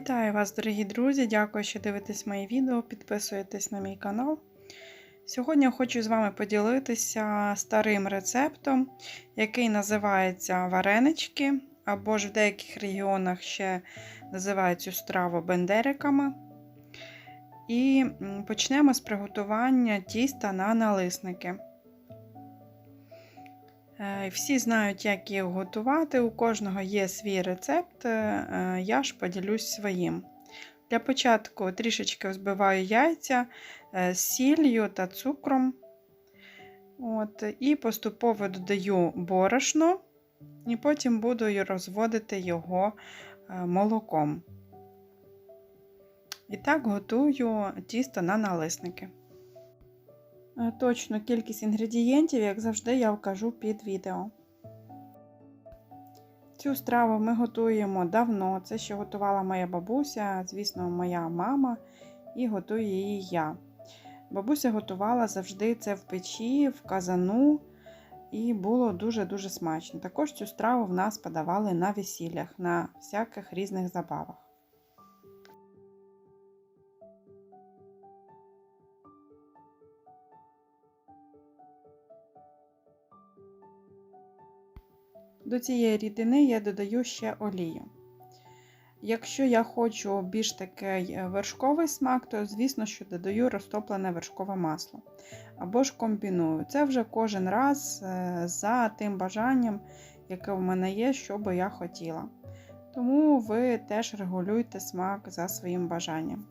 Вітаю вас, дорогі друзі! Дякую, що дивитесь мої відео, підписуєтесь на мій канал. Сьогодні я хочу з вами поділитися старим рецептом, який називається варенички, або ж в деяких регіонах ще називають цю страву бендериками. І почнемо з приготування тіста на налисники. Е, всі знають, як їх готувати, у кожного є свій рецепт, е, я ж поділюсь своїм. Для початку трішечки взбиваю яйця з сіллю та цукром. От, І поступово додаю борошно, і потім буду розводити його е, молоком. І так готую тісто на налисники. Е, Точну кількість інгредієнтів, як завжди, я вкажу під відео. Цю страву ми готуємо давно. Це ще готувала моя бабуся, звісно, моя мама, і готую її я. Бабуся готувала завжди це в печі, в казану, і було дуже-дуже смачно. Також цю страву в нас подавали на весіллях, на всяких різних забавах. До цієї рідини я додаю ще олію. Якщо я хочу більш такий е, вершковий смак, то, звісно, що додаю розтоплене вершкове масло. Або ж комбіную. Це вже кожен раз е, за тим бажанням, яке в мене є, що би я хотіла. Тому ви теж регулюйте смак за своїм бажанням.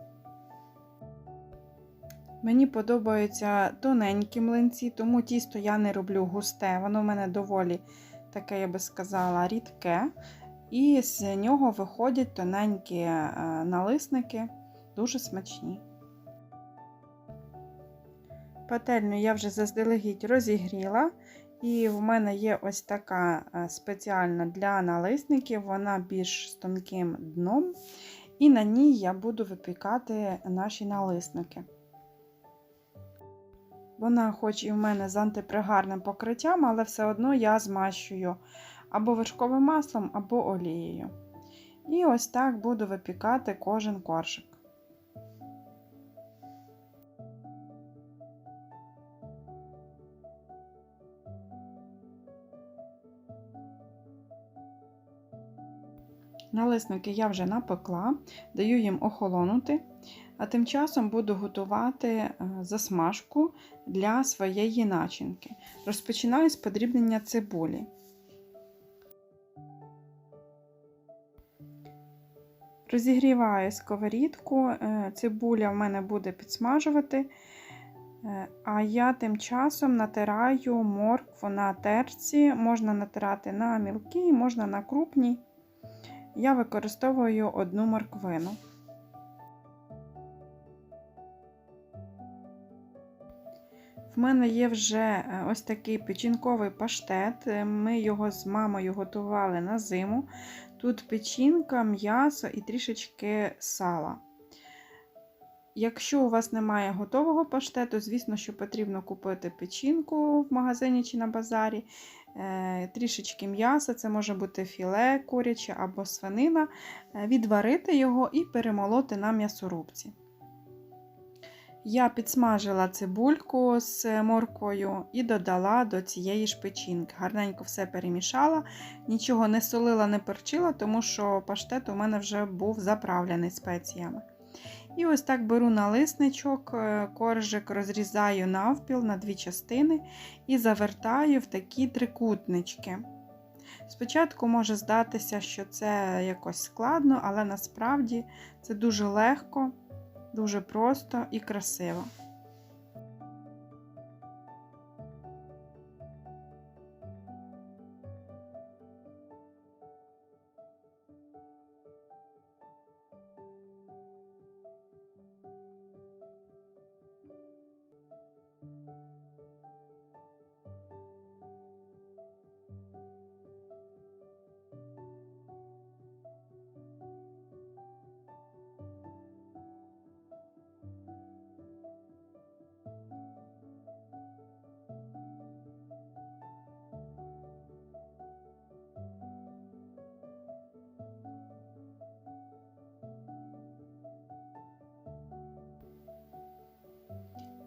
Мені подобаються тоненькі млинці, тому тісто я не роблю густе, воно в мене доволі таке, я би сказала, рідке. І з нього виходять тоненькі е, налисники, дуже смачні. Пательню я вже заздалегідь розігріла, і в мене є ось така е, спеціальна для налисників, вона більш з тонким дном, і на ній я буду випікати наші налисники. Вона, хоч і в мене з антипригарним покриттям, але все одно я змащую або вершковим маслом, або олією. І ось так буду випікати кожен коршик. Налисники я вже напекла, даю їм охолонути, а тим часом буду готувати е, засмажку для своєї начинки. Розпочинаю з подрібнення цибулі. Розігріваю сковорідку, е, цибуля в мене буде підсмажувати, е, а я тим часом натираю моркву на терці, можна натирати на мілкій, можна на крупній. Я використовую одну морквину. В мене є вже е, ось такий печінковий паштет. Ми його з мамою готували на зиму. Тут печінка, м'ясо і трішечки сала. Якщо у вас немає готового паштету, звісно, що потрібно купити печінку в магазині чи на базарі, е, трішечки м'яса, це може бути філе, куряче або свинина, е, відварити його і перемолоти на м'ясорубці. Я підсмажила цибульку з моркою і додала до цієї ж печінки. Гарненько все перемішала, нічого не солила, не перчила, тому що паштет у мене вже був заправлений спеціями. І ось так беру налисничок, е, коржик розрізаю навпіл на дві частини і завертаю в такі трикутнички. Спочатку може здатися, що це якось складно, але насправді це дуже легко. Дуже просто і красиво.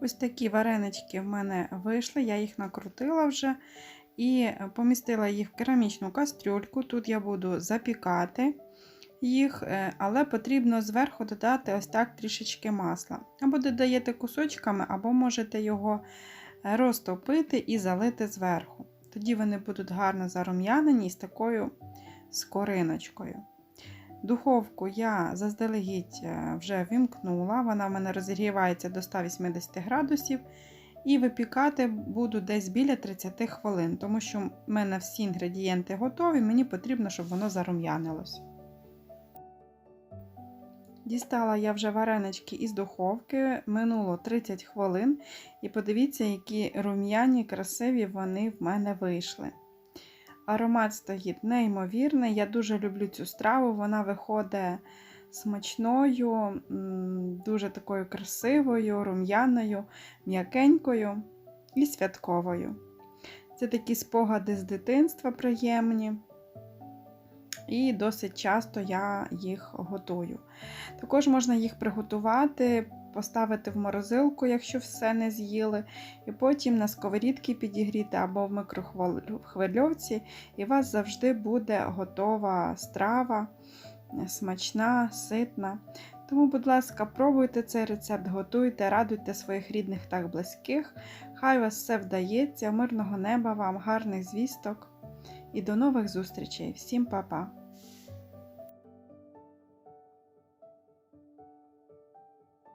Ось такі варенички в мене вийшли, я їх накрутила вже і помістила їх в керамічну кастрюльку. Тут я буду запікати їх, е, але потрібно зверху додати ось так трішечки масла. Або додаєте кусочками, або можете його розтопити і залити зверху. Тоді вони будуть гарно зарум'янені з такою скориночкою. Духовку я заздалегідь е, вже вімкнула, вона в мене розігрівається до 180 градусів. І випікати буду десь біля 30 хвилин, тому що в мене всі інгредієнти готові, мені потрібно, щоб воно зарум'янилось. Дістала я вже варенички із духовки, минуло 30 хвилин, і подивіться, які рум'яні, красиві вони в мене вийшли. Аромат стоїть неймовірний. Я дуже люблю цю страву, вона виходить смачною, дуже такою красивою, рум'яною, м'якенькою і святковою. Це такі спогади з дитинства приємні. І досить часто я їх готую. Також можна їх приготувати, поставити в морозилку, якщо все не з'їли, і потім на сковорідки підігріти або в микрохвильовці, і у вас завжди буде готова страва, смачна, ситна. Тому, будь ласка, пробуйте цей рецепт, готуйте, радуйте своїх рідних та близьких. Хай вас все вдається, мирного неба вам, гарних звісток і до нових зустрічей. Всім па-па!